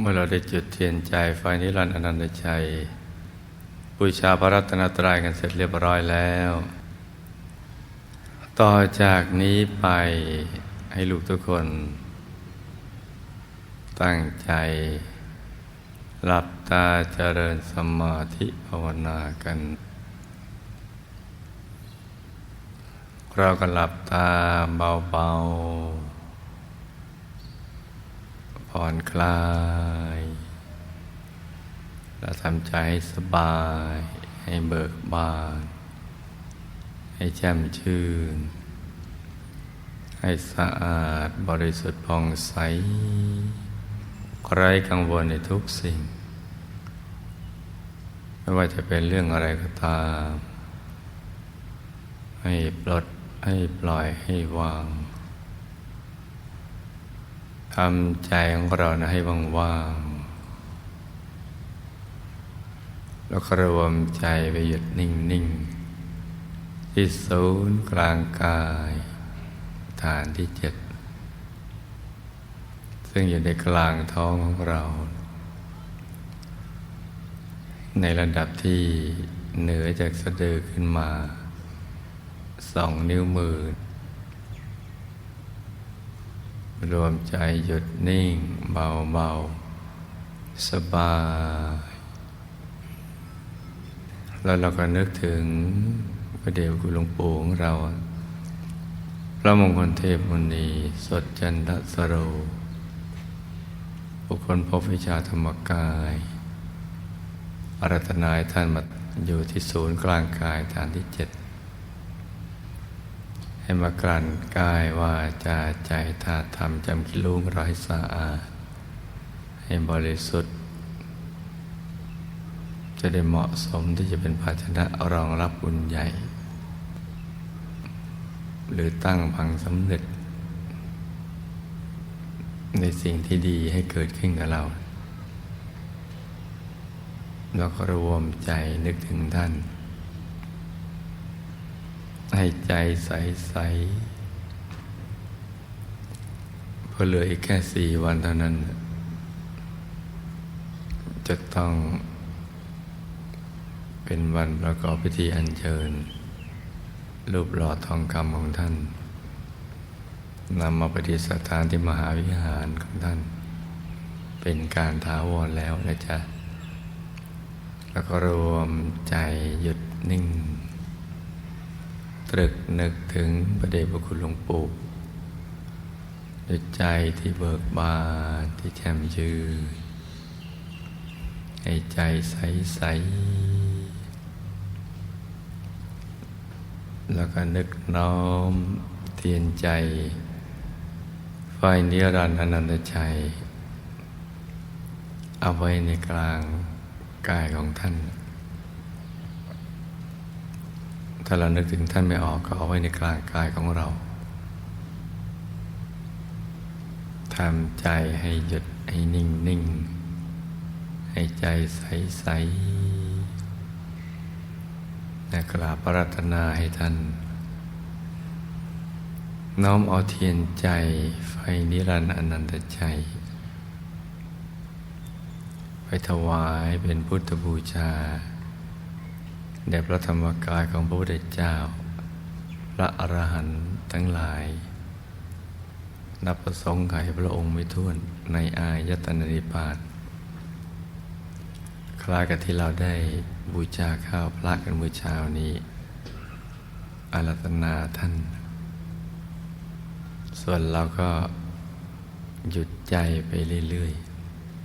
เมื่อเราได้จุดเทียนใจไฟนิรันดร์อนันตชัยบูชาพระรัตนตรัยกันเสร็จเรียบร้อยแล้ว ต่อจากนี้ไปให้ลูกทุกคน ตั้งใจ หลับตาเจริญสมาธิภาวนากัน เราก็หลับตาเบาๆ ผ่อนคลายเราทำใจให้สบาย ให้เบิกบาน ให้แจ่มชื่น ให้สะอาดบริสุทธิ์ผ่องใสไร้กังวลในทุกสิ่ง ไม่ว่าจะเป็นเรื่องอะไรก็ตาม ให้ปลดให้ปล่อยให้วาง ทำใจของเรานะให้ว่างๆแล้วก็รวมใจไปหยุดนิ่ง ๆ ที่ศูนย์กลางกาย ฐานที่เจ็ด ซึ่งอยู่ในกลางท้องของเรา ในระดับที่เหนือจากสะดือขึ้นมาสองนิ้วมือ รวมใจหยุดนิ่งเบาๆสบาย แล้วเราก็นึกถึงพระเดชคุณหลวงปู่ของเรา พระมงคลเทพมุนี สดจันทสโรบุคคลพบวิชาธรรมกายอารัตนายท่านมาอยู่ที่ศูนย์กลางกายฐานที่เจ็ด ให้มากลั่นกายว่าจาใจธาตุธรรมจำกิลุงร้อยสะอาด ให้บริสุทธิ์ จะได้เหมาะสมที่จะเป็นภาชนะรองรับบุญใหญ่ หรือตั้งพังสำเร็จ ในสิ่งที่ดีให้เกิดขึ้นกับเรา แล้วก็รวมใจนึกถึงท่าน ให้ใจใสใสเพอเหลืออีกแค่สี่วันเท่านั้น จะต้องเป็นวันประกอบพิธีอัญเชิญ รูปหล่อทองคำของท่านนำมาปฏิสถานที่มหาวิหารของท่าน เป็นการท้าวรแล้วนะจ๊ะ แล้วก็รวมใจหยุดนิ่ง ตรึกนึกถึงพระเดชพระคุณหลวงปู่ด้วยใจที่เบิกบานที่แจ่มชื่นให้ใจใสใส แล้วก็นึกน้อมเทียนใจไฟนิรันดร์อนันตชัย เอาไว้ในกลางกายของท่าน ถ้าเรานึกถึงท่านไม่ออกก็เอาไว้ในกลางกายของเราทำใจให้หยุดให้นิ่งนิ่งให้ใจใสใสและกราบปรารถนาให้ท่าน น้อมเอาเทียนใจไฟนิรันดร์อนันตชัยไปถวายเป็นพุทธบูชา แด่พระธรรมกายของพระพุทธเจ้า พระอรหันต์ทั้งหลาย นับประสงค์ไขพระองค์ไม่ท้วนในอายตนะนิพพานคล้ายกับที่เราได้บูชาข้าวพระกันเมื่อเช้านี้ อารัตนาท่าน ส่วนเราก็หยุดใจไปเรื่อย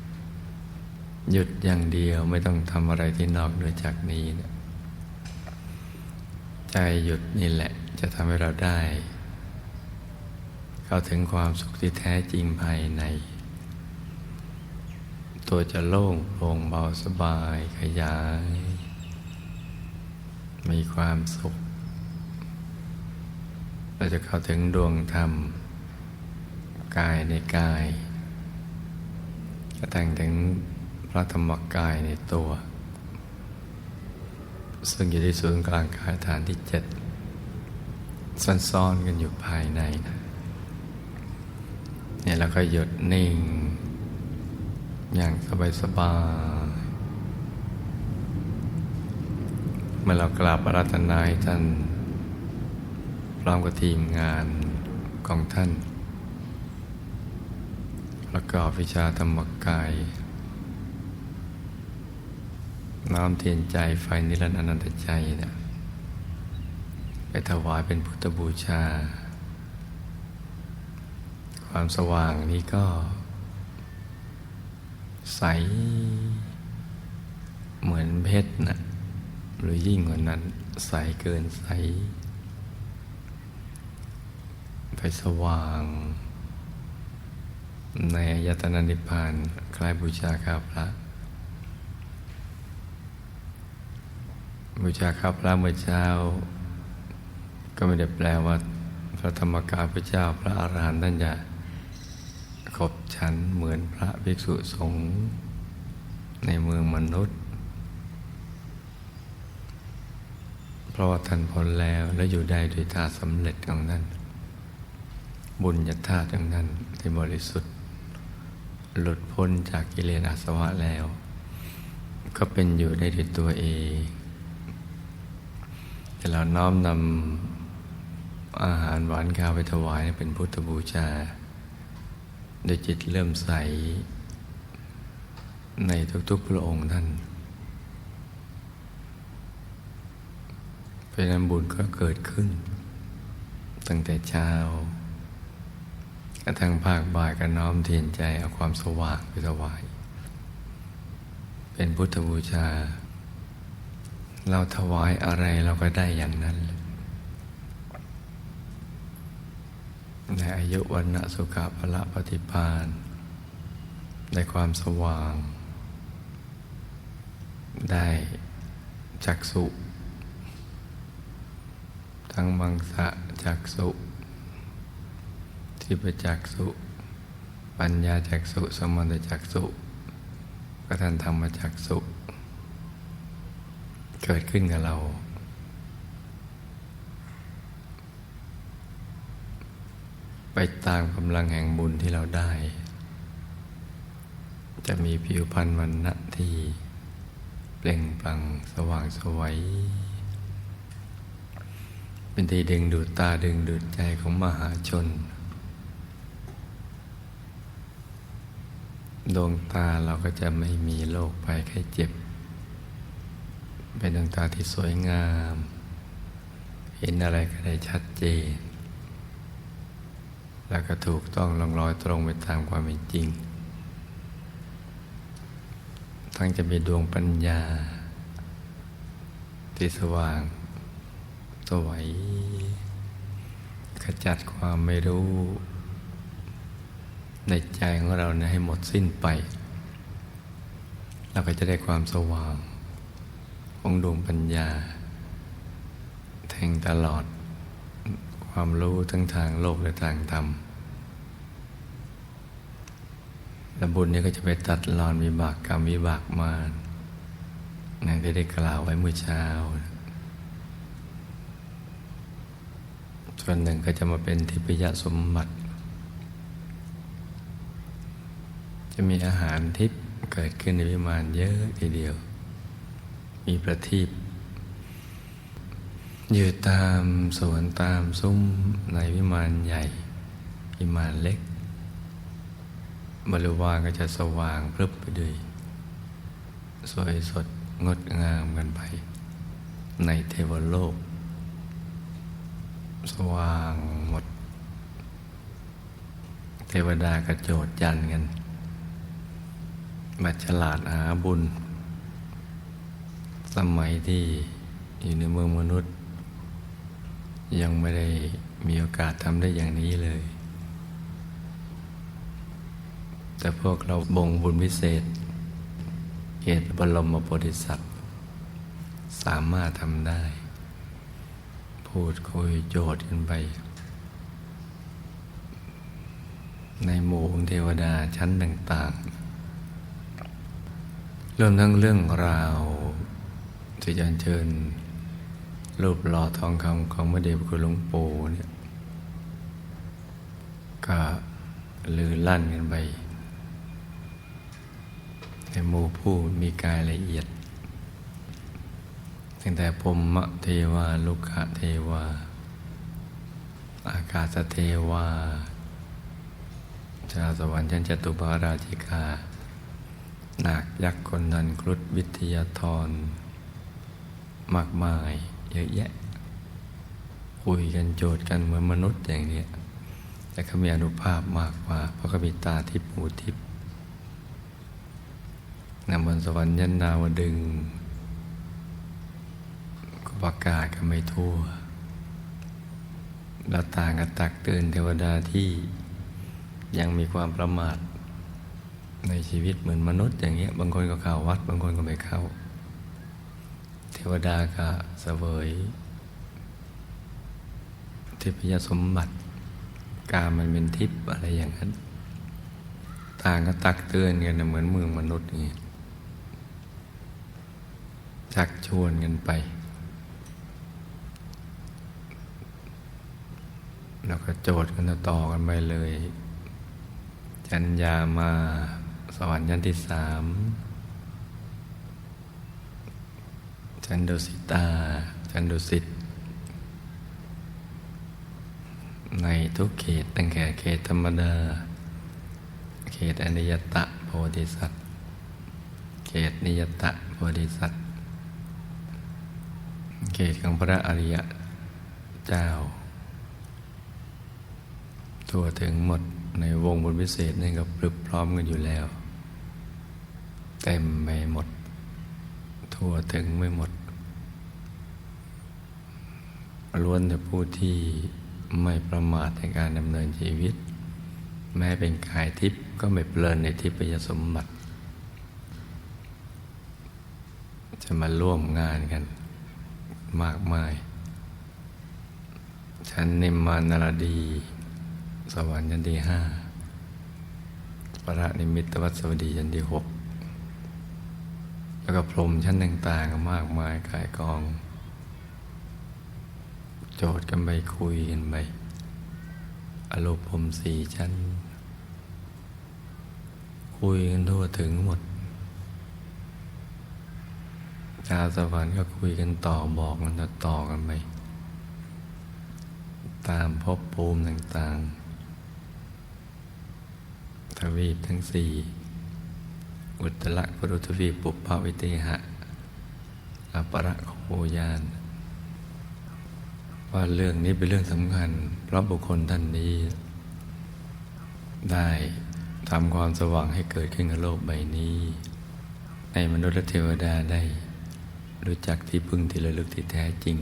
ๆ หยุดอย่างเดียวไม่ต้องทำอะไรที่นอกเหนือจากนี้นะ ใจหยุดนี่แหละจะทำให้เราได้ เข้าถึงความสุขที่แท้จริงภายใน ตัวจะโล่งโปร่งเบาสบายขยาย มีความสุข เราจะเข้าถึงดวงธรรม กายในกายกระทั่งถึงพระธรรมกายในตัว ซึ่งอยู่ที่ศูนย์กลางกายฐานที่เจ็ดซ่อนๆกันอยู่ภายในนะเนี่ยเราก็หยุดนิ่ง อย่างสบายๆเมื่อเรากราบอารัตนาท่าน พร้อมกับทีมงานของท่าน ประกอบวิชาธรรมกาย น้อมเทียนใจไฟนิรันดร์อนันตใจเนี่ยไปถวายเป็นพุทธบูชา ความสว่างนี้ก็ ใส เหมือนเพชรนะหรือยิ่งกว่านั้น ใสเกินใส ไปสว่าง ในอายตนะนิพพานคล้ายบูชาข้าพระ บูชาข้าพระเมื่อเช้า ก็ไม่ได้แปลว่า พระธรรมกายพระเจ้าพระอาหารหันต์ท่านจะขบฉันเหมือนพระภิกษุสงฆ์ในเมืองมนุษย์ เพราะว่าท่านพ้นแล้วและอยู่ได้ด้วยธาตุสำเร็จของท่านบุญญาธาตุของท่านที่บริสุทธิ์ หลุดพ้นจากกิเลสอาสวะแล้ว ก็เป็นอยู่ได้ด้วยตัวเอง แต่เราน้อมนำอาหารหวานข้าวไปถวายเป็นพุทธบูชาโดยจิตเริ่มใส ในทุกๆพระองค์ท่านเพราะนั้นบุญก็เกิดขึ้น ตั้งแต่เช้ากระทั่งภาคบ่ายก็น้อมเทียนใจเอาความสว่างไปถวาย เป็นพุทธบูชา เราถวายอะไรเราก็ได้อย่างนั้นในอายุวันณะสุขภละปฏิพานได้ความสว่าง ได้จักสุ ทั้งมังสะจักสุทิพจักสุปัญญาจักสุสมณจักสุก็ท่านธรรมจักสุ เกิดขึ้นกับเรา ไปตามกำลังแห่งบุญที่เราได้ จะมีผิวพรรณวันณะที่เปล่งปลั่งสว่างสวัยเป็นที่ดึงดูดตาดึงดูดใจของมหาชน ดวงตาเราก็จะไม่มีโรคภัยไข้เจ็บ เป็นดวงตาที่สวยงาม เห็นอะไรก็ได้ชัดเจน แล้วก็ถูกต้องลงรอยตรงไปตามความเป็นจริง ทั้งจะมีดวงปัญญา ที่สว่างสวยขจัดความไม่รู้ในใจของเราเนี่ยให้หมดสิ้นไป เราก็จะได้ความสว่าง ของดวงปัญญา แทงตลอดความรู้ทั้งทางโลกและทางธรรมและบุญนี้ก็จะไปตัดรอนวิบากกรรมวิบากมารนั่นที่ได้กล่าวไว้เมื่อเช้า ส่วนหนึ่งก็จะมาเป็นทิพยสมบัติ จะมีอาหารทิพย์เกิดขึ้นในวิมานเยอะทีเดียว มีประทีปอยู่ตามสวนตามซุ้มในวิมานใหญ่ วิมานเล็ก บริวารก็จะสว่างพรึบไปด้วยสวยสดงดงามกันไป ในเทวโลก สว่างหมด เทวดากระโจดจันกันมาฉลาดหาบุญ สมัยที่อยู่ในเมืองมนุษย์ ยังไม่ได้มีโอกาสทำได้อย่างนี้เลย แต่พวกเราบ่งบุญพิเศษ เหตุบรมโพธิสัตว์ สามารถทำได้ พูดคุยโจทย์กันไป ในหมู่ของเทวดาชั้นต่างๆรวมทั้งเรื่องราว ที่จะเชิญรูปหล่อทองคำของพระเดชพระคุณหลวงปู่เนี่ยก็ลือลั่นกันไปในหมู่ผู้มีกายละเอียด ตั้งแต่พรหมเทวา ลุกะเทวา อากาศเทวาชาสวรรค์ชั้นจตุบาราชิกา นาคยักษ์คนนันครุฑวิทยาธร มากมายเยอะแยะ คุยกันโจทย์กันเหมือนมนุษย์อย่างเนี้ยแต่เขามีอนุภาพมากกว่า เพราะเขามีตาทิพย์หูทิพย์นำบนสวรรค์ยันดาวดึงก็ประกาศกันไม่ทั่วเราต่างกับตักเตือนเทวดาที่ยังมีความประมาทในชีวิตเหมือนมนุษย์อย่างเงี้ย บางคนก็เข้าวัด บางคนก็ไม่เข้า เทวดาก็เสวยทิพยสมบัติ การมันเป็นทิพย์อะไรอย่างนั้น ต่างก็ตักเตือนกันเหมือนเมืองมนุษย์นี่ชักชวนกันไป แล้วก็โจทย์กันต่อกันไปเลย จัญญามาสวรรค์ยันที่สาม จันดุสิตา จันดุสิต ในทุกเขตตั้งแต่เขตธรรมดา เขตอนิยตะโพธิสัตว์ เขตนิยตะโพธิสัตว์ เขตของพระอริยเจ้า ทั่วถึงหมดในวงบนพิเศษนี่ก็ปรึบพร้อมกันอยู่แล้ว เต็มไปหมด ทั่วถึงไม่หมด ล้วนแต่ผู้ที่ไม่ประมาทในการดำเนินชีวิต แม้เป็นกายทิพย์ก็ไม่เพลินในทิพยสมบัติ จะมาร่วมงานกันมากมายฉันนิมมานารดี สวรรค์ยันที่ห้าประนิมิตวัสวดียันที่หกแล้วก็พรหมชั้นต่างๆก็มากมายกายกอง โจทย์กันไปคุยกันไปอารมณ์พรหมสี่ชั้น คุยกันทั่วถึงหมดชาวสวรรค์ก็คุยกันต่อบอกกันต่อกันไปตามภพภูมิต่างๆ ทวีปทั้งสี่ อุตรกุรุทวีปปุปภาวิเตหะ อปรโคยาน ว่าเรื่องนี้เป็นเรื่องสำคัญ เพราะบุคคลท่านนี้ ได้ทำความสว่างให้เกิดขึ้นกับโลกใบนี้ ในมนุษย์และเทวดาได้ รู้จักที่พึ่งที่ระลึกที่แท้จริง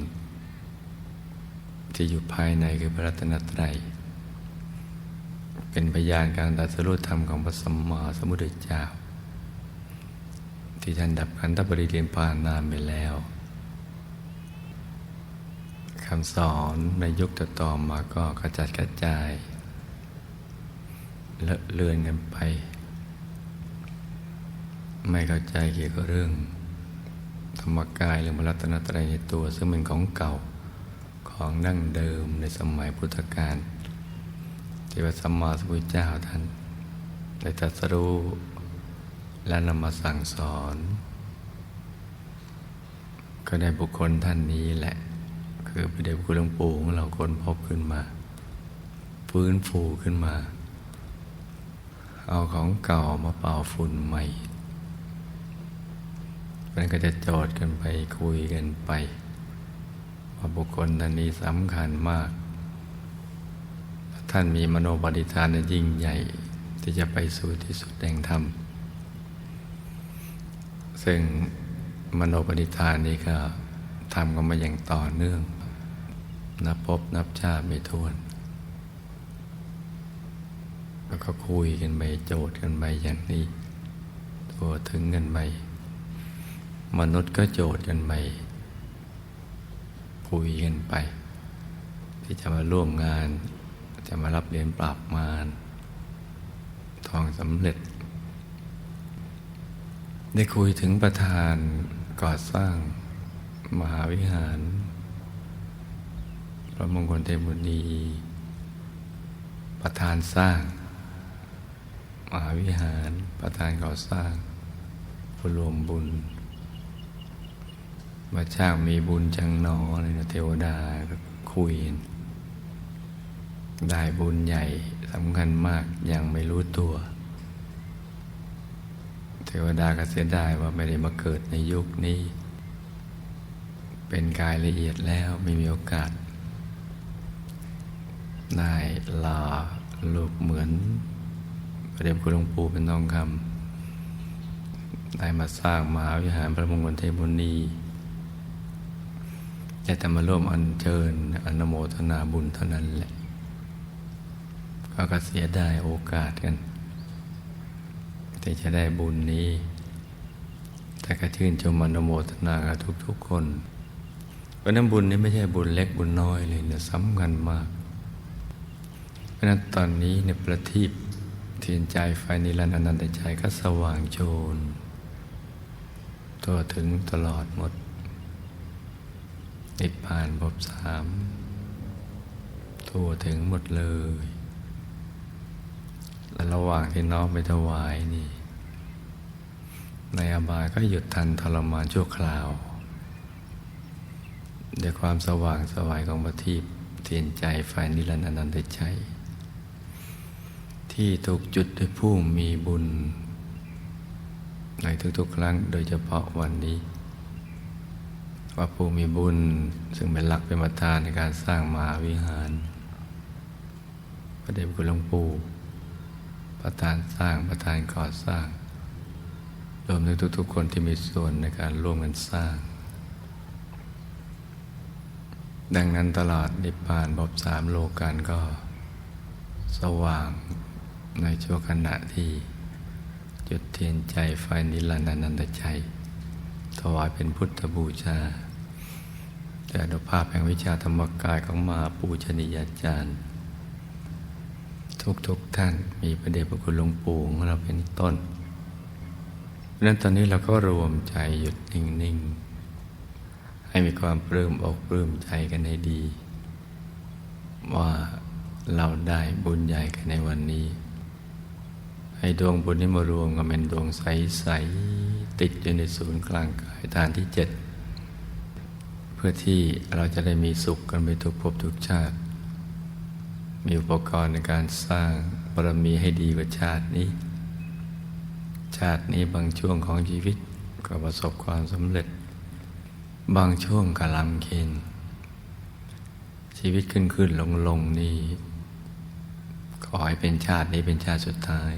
ที่อยู่ภายในคือพระรัตนตรัย เป็นพยานการตรัสรู้ธรรมของพระสัมมาสัมพุทธเจ้า ที่ท่านดับขันธปริเรียนผ่านนานไปแล้วำสอนในยุคต่อๆมาก็กระจัดกระจายเลอะเลือนกันไป ไม่เข้าใจเกี่ยวกับเรื่อง ธรรมกายเรื่องพระรัตนตรัยในตัว ซึ่งเป็นของเก่าของดั้งเดิมในสมัยพุทธกาลที่พระสัมมาสัมพุทธเจ้าท่านได้ตรัสรู้และนำมาสั่งสอน ก็ได้บุคคลท่านนี้แหละ คือพระเดชพระคุณหลวงปู่ของเราคนพบขึ้นมา ฟื้นฟูขึ้นมา เอาของเก่ามาเป่าฝุ่นใหม่มันก็จะโจทย์กันไปคุยกันไปว่าบุคคลท่านนี้สำคัญมาก ท่านมีมโนปฏิฐานยิ่งใหญ่ ที่จะไปสู่ที่สุดแห่งธรรม ซึ่งมโนปฏิฐานนี้ก็ทำกันมาอย่างต่อเนื่อง นับพบนับชาติไม่ท้วน แล้วก็คุยกันไปโจทย์กันไปอย่างนี้ตัวถึงกันไปมนุษย์ก็โจทย์กันไปคุยกันไป ที่จะมาร่วมงาน จะมารับเรียนปราบมารทองสำเร็จ ได้คุยถึงประธานก่อสร้างมหาวิหาร ระมงคลเทมุนี ประธานสร้าง มหาวิหาร ประธานก่อสร้างผู้รวมบุญมาช่างมีบุญจังหนอเลยนะเทวดาก็คุย ได้บุญใหญ่สำคัญมากยังไม่รู้ตัว เทวดาก็เสียดายว่าไม่ได้มาเกิดในยุคนี้ เป็นกายละเอียดแล้วไม่มีโอกาส ได้ลาลูกเหมือนพระเดชคุณหลวงปู่เป็นทองคำได้มาสร้างมหาวิหารพระมงคลเทมุนีจะทำมาร่วมอัญเชิญอนโมทนาบุญเท่านั้นแหละก็ก็เสียดายโอกาสกันที่จะได้บุญนี้ แต่ก็ชื่นชมอนโมทนากับทุกๆคนเพราะนั้นบุญนี้ไม่ใช่บุญเล็กบุญน้อยเลยเนี่ยสำคัญมาก ราะนั้นตอนนี้ในประทีปเทียนใจไฟนิรันดร์อนันตใจก็สว่างโชนตัวถึงตลอดหมดนิพพานภพสามทั่วถึงหมดเลย และระหว่างที่น้องไปถวายนี่ ในอบายก็หยุดทันทรมานชั่วคราวด้วยความสว่างสวายของประทีปเทียนใจไฟนิรันดร์อนันตใจ ที่ถูกจุดด้วยผู้มีบุญ ในทุกๆ ครั้งโดยเฉพาะวันนี้ ว่าผู้มีบุญซึ่งเป็นหลักเป็นประธานในการสร้างมหาวิหาร พระเดชคุณหลวงปู่ประธานสร้างประธานก่อสร้างรวมถึงทุกๆ คนที่มีส่วนในการร่วมกันสร้าง ดังนั้นตลอดนิพพานบบสามโลกันก็ สว่าง ในช่วงขณะที่จุดเทียนใจไฟนิรันดร์นันตใจถวายเป็นพุทธบูชาแต่อนุภาพแห่งวิชาธรรมกายของมาปูชนียาจารย์ ทุกๆทท่านมีประเดชพระคุณหลวงปู่ของเราเป็นต้นเพราะนั้นตอนนี้เราก็รวมใจหยุดนิ่ง ๆ ให้มีความปลื้มอกปลื้มใจกันให้ดี ว่าเราได้บุญใหญ่กันในวันนี้ ให้ดวงบุญนี้มารวมกันเป็นดวงใส ๆ ติดอยู่ในศูนย์กลางกายฐานที่เจ็ดเพื่อที่เราจะได้มีสุขกันไปทุกภพทุกชาติ มีอุปกรณ์ในการสร้างบารมีให้ดีกว่าชาตินี้ ชาตินี้บางช่วงของชีวิตก็ประสบความสำเร็จ บางช่วงกำลังเคนชีวิตขึ้นขึ้นลงลงนี่ขอให้เป็นชาตินี้เป็นชาติสุดท้าย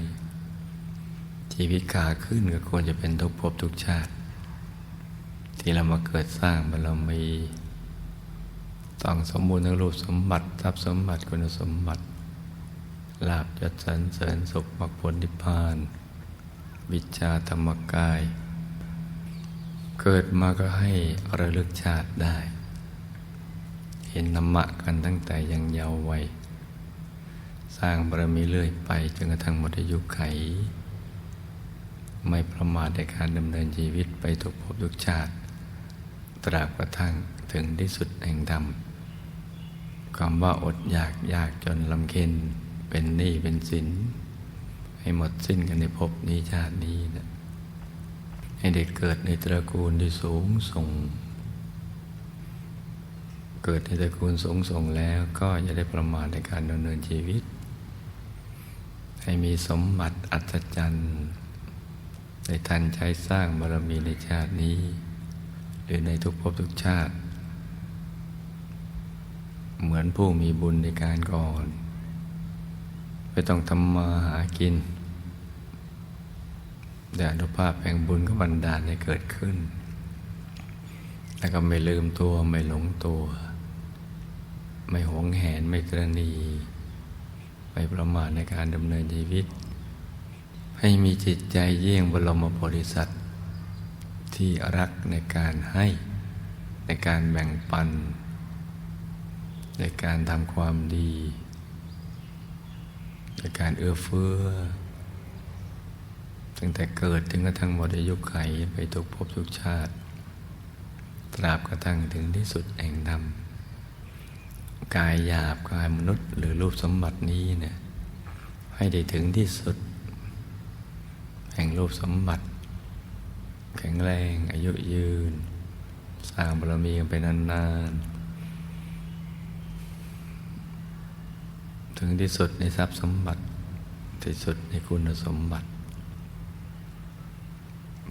ชีวิตขาขึ้นก็ควรจะเป็นทุกภพทุกชาติ ที่เรามาเกิดสร้างบารมีต้องสมบูรณ์ทั้งรูปสมบัติทรัพย์สมบัติคุณสมบัติลาบยศสรรเสริญสุขมรรคผลนิพพาน วิชาธรรมกาย เกิดมาก็ให้ระลึกชาติได้ เห็นธรรมะกันตั้งแต่ยังเยาว์วัยสร้างบารมีเรื่อยไปจนกระทั่งหมดอายุไข ไม่ประมาทในการดำเนินชีวิตไปทุกภพทุกชาติ ตราบกระทั่งถึงที่สุดแห่งธรรมคำว่าอดอยากยากจนลำเค็นเป็นหนี้เป็นสิน ให้หมดสิ้นกันในภพนี้ชาตินี้นะให้เด็กเกิดในตระกูลที่สูงส่ง เกิดในตระกูลสูงส่งแล้วก็อย่าได้ประมาทในการดำเนินชีวิต ให้มีสมบัติอัศจรรย์ ในทันใช้สร้างบารมีในชาตินี้ หรือในทุกภพทุกชาติ เหมือนผู้มีบุญในการก่อน ไม่ต้องทำมาหากินแต่อนุภาพแห่งบุญก็บันดาลให้เกิดขึ้น แล้วก็ไม่ลืมตัวไม่หลงตัว ไม่หวงแหนไม่ตรณี ไม่ประมาทในการดำเนินชีวิต ให้มีจิตใจเยี่ยงบรมโพธิสัตว์ที่รักในการให้ในการแบ่งปัน ในการทำความดี ในการเอื้อเฟื้อ ตั้งแต่เกิดถึงกระทั่งหมดอายุไขไปทุกภพทุกชาติ ตราบกระทั่งถึงที่สุดแห่งดำกายหยาบกายมนุษย์หรือรูปสมบัตินี้เนี่ยให้ได้ถึงที่สุด แห่งรูปสมบัติ แข็งแรงอายุยืน สร้างบารมีกันไปนานๆ ถึงที่สุดในทรัพย์สมบัติ ที่สุดในคุณสมบัติ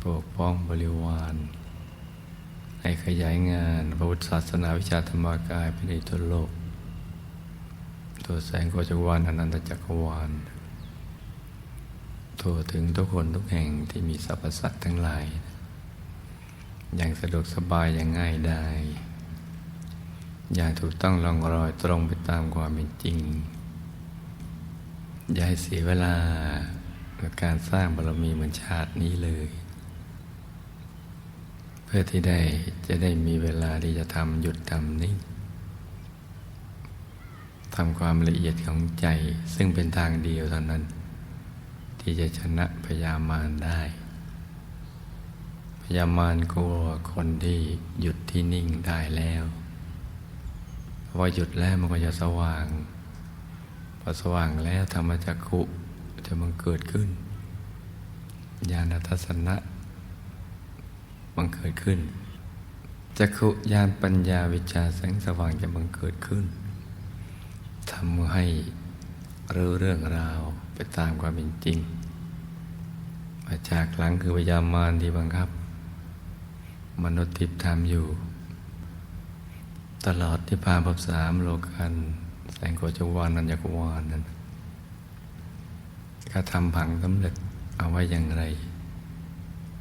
ปกป้องบริวารให้ขยายงานพระพุทธศาสนาวิชาธรรมกายไปในทั่วโลก ตัวแสงโคจรวาลอนันตจักรวาล ทั่วถึงทุกคนทุกแห่งที่มีสรรพสัตว์ทั้งหลาย อย่างสะดวกสบายอย่างง่ายได้ อย่างถูกต้องลองรอยตรงไปตามความเป็นจริง อย่าให้เสียเวลากับการสร้างบารมีเหมือนชาตินี้เลย เพื่อที่ได้จะได้มีเวลาที่จะทำหยุดทำนิ่งทำความละเอียดของใจซึ่งเป็นทางเดียวเท่านั้น ที่จะชนะพยามารได้ พยามารกลัวคนที่หยุดที่นิ่งได้แล้วพราะว่าหยุดแล้วมันก็จะสว่าง พอสว่างแล้วธรรมจักขุจะมันเกิดขึ้น ญาณทัศนะมันเกิดขึ้นจักขุญาณปัญญาวิชาแสงสว่างจะมันเกิดขึ้นทำให้รู้เรื่องราว ไปตามความเป็นจริงมาจากหลังคือพยามารที่บังคับ มนุษย์ทิพย์ทำอยู่ ตลอดที่พาภพสามโลกันแสงโคจวาลนันยกวาลนั้นก็ทำผังสำเร็จเอาไว้อย่างไร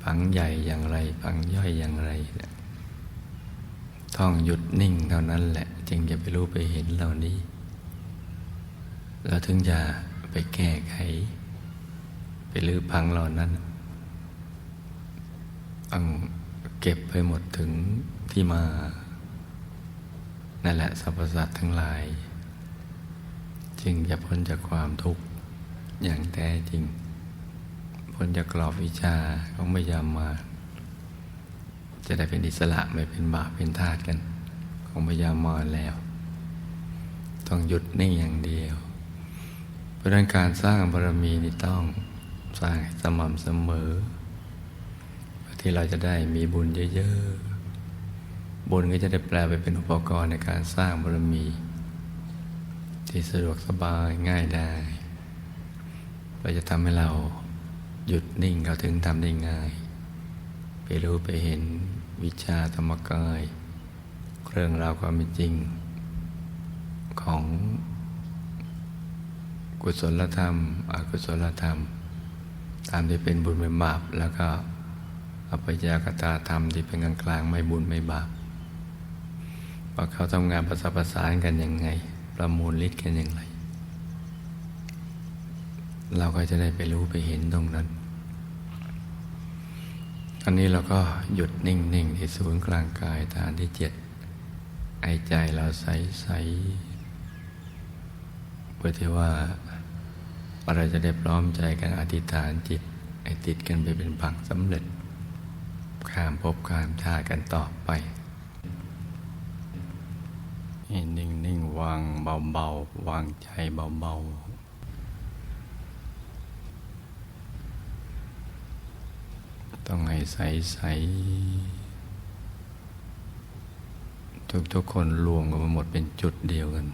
ผังใหญ่อย่างไร ผังย่อยอย่างไรท่องหยุดนิ่งเท่านั้นแหละ จึงจะไปรู้ไปเห็นเหล่านี้ แล้วถึงจะ ไปแก้ไข ไปลื้อพังเหล่านั้นต้องเก็บไปหมดถึงที่มา นั่นแหละสรรพสัตว์ทั้งหลาย จึงจะพ้นจากความทุกข์อย่างแท้จริง พ้นจากกรอบวิชาของไม่ยามมา จะได้เป็นอิสระไม่เป็นบาปเป็นทาสกัน ของพยามาแล้ว ต้องหยุดนิ่งอย่างเดียว เพราะนั้นการสร้างบารมีนี่ต้องสร้างสม่ำเสมอเพื่อที่เราจะได้มีบุญเยอะๆ บุญก็จะได้แปลไปเป็นอุปกรณ์ในการสร้างบารมี ที่สะดวกสบายง่ายได้เราจะทำให้เราหยุดนิ่งเราถึงทำได้ง่าย ไปรู้ไปเห็นวิชาธรรมกาย เรื่องราวความเป็นจริง ของ กุศลธรรม อกุศลธรรม ตามที่เป็นบุญเป็นบาป แล้วก็อภิยากตาธรรมที่เป็นกลางกลางไม่บุญไม่บาปว่าเขาทำงานประสานประสานกันยังไง ประมูลฤทธิ์กันอย่างไร เราก็จะได้ไปรู้ไปเห็นตรงนั้น อันนี้เราก็หยุดนิ่งๆที่ศูนย์กลางกายฐานที่เจ็ดไอใจเราใสๆเพื่อที่ว่าเราจะได้พร้อมใจกันอธิษฐานจิตไอติดกันไปเป็นผังสำเร็จ ข้ามภพข้ามชาติกันต่อไปให้นิ่งนิ่งวางเบาๆวางใจเบาๆต้องให้ใสใสๆทุกคนรวมกันมาหมดเป็นจุดเดียวกัน